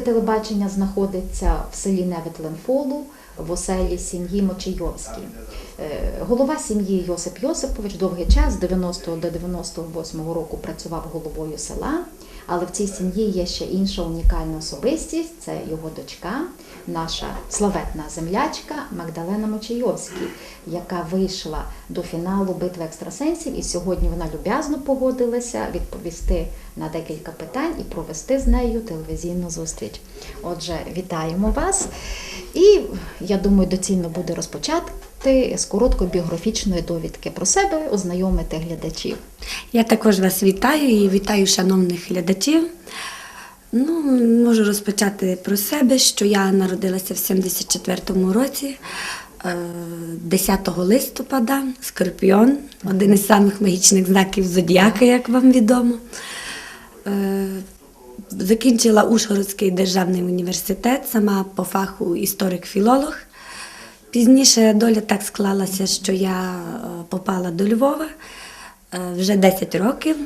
телебачення знаходиться в селі Неветленфолу в оселі сім'ї Мочийовській. Е, Голова сім'ї Йосип Йосипович довгий час з 90 до 98 року працював головою села. Але в цій сім'ї є ще інша унікальна особистість це його дочка, наша славетна землячка Магдалена Мочайовський, яка вийшла до фіналу битви екстрасенсів, і сьогодні вона люб'язно погодилася відповісти на декілька питань і провести з нею телевізійну зустріч. Отже, вітаємо вас. І я думаю, доцільно буде розпочати з короткої біографічної довідки про себе, ознайомити глядачів. Я також вас вітаю і вітаю шановних глядачів. Ну, можу розпочати про себе, що я народилася в 74-му році, е, 10 листопада, Скорпіон, один із самих магічних знаків зодіака, як вам відомо. Е, Закінчила Ужгородський державний університет, сама по фаху історик-філолог. Пізніше доля так склалася, що я е, попала до Львова е, вже 10 років,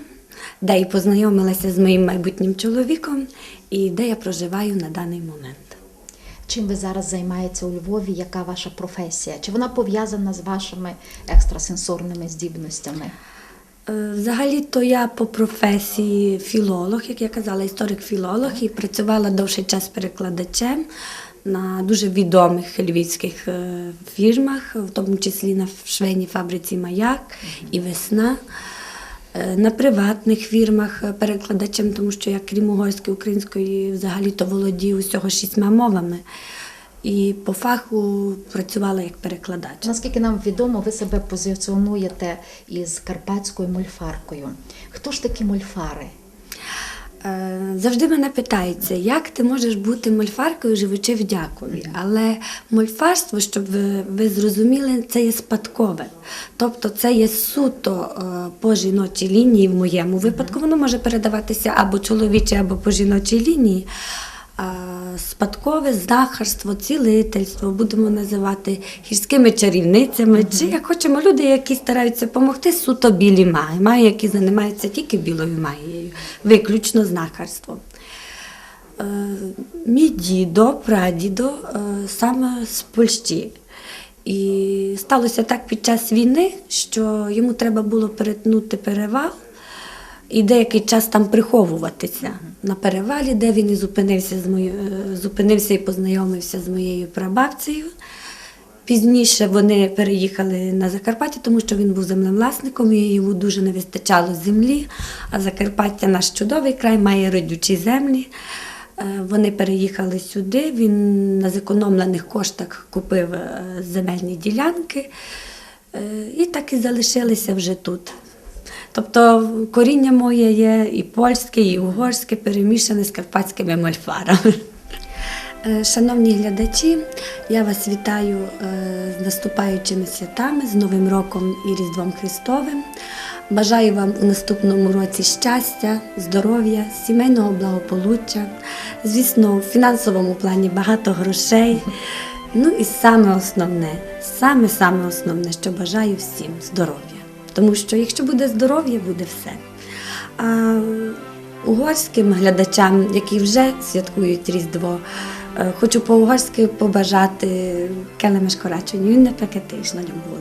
де і познайомилася з моїм майбутнім чоловіком, і де я проживаю на даний момент. Чим ви зараз займаєтеся у Львові? Яка ваша професія? Чи вона пов'язана з вашими екстрасенсорними здібностями? Е, Взагалі-то я по професії філолог, як я казала, історик-філолог, і працювала довший час перекладачем на дуже відомих львівських е, фірмах, в тому числі на швейній фабриці Маяк і Весна. Е, На приватних фірмах е, перекладачем, тому що я крім угорської, української, взагалі-то володію усього шістьма мовами. І по фаху працювала як перекладач. Наскільки нам відомо, ви себе позиціонуєте із карпатською мольфаркою. Хто ж такі мольфари? Е, Завжди мене питаються, як ти можеш бути мольфаркою, живучи в Дякові. Але мольфарство, щоб ви, ви зрозуміли, це є спадкове. Тобто це є суто е, по жіночій лінії в моєму випадку. Воно може передаватися або чоловічій, або по жіночій лінії. Спадкове знахарство, цілительство, будемо називати гірськими чарівницями, чи як хочемо люди, які стараються допомогти суто білі маги, маги, які займаються тільки білою магією, виключно знахарством. Е, Мій дідо, прадідо е, саме з Польщі. І сталося так під час війни, що йому треба було перетнути перевал і деякий час там приховуватися на перевалі, де він і зупинився, з мою, е, зупинився і познайомився з моєю прабабцею. Пізніше вони переїхали на Закарпаття, тому що він був землевласником і йому дуже не вистачало землі. А Закарпаття наш чудовий край, має родючі землі. Е, Вони переїхали сюди. Він на зекономлених коштах купив е, земельні ділянки і так і залишилися вже тут. Тобто коріння моє є і польське, і угорське, перемішане з карпатськими мольфарами. Е, Шановні глядачі, я вас вітаю е, з наступаючими святами, з Новим роком і Різдвом Христовим. Бажаю вам у наступному році щастя, здоров'я, сімейного благополуччя, звісно, в фінансовому плані багато грошей. Ну і саме основне, саме саме основне, що бажаю всім здоров'я. Тому що якщо буде здоров'я, буде все. А угорським глядачам, які вже святкують Різдво, е, хочу по-угорськи побажати келемешкорачення. він не пекетиш на ньому було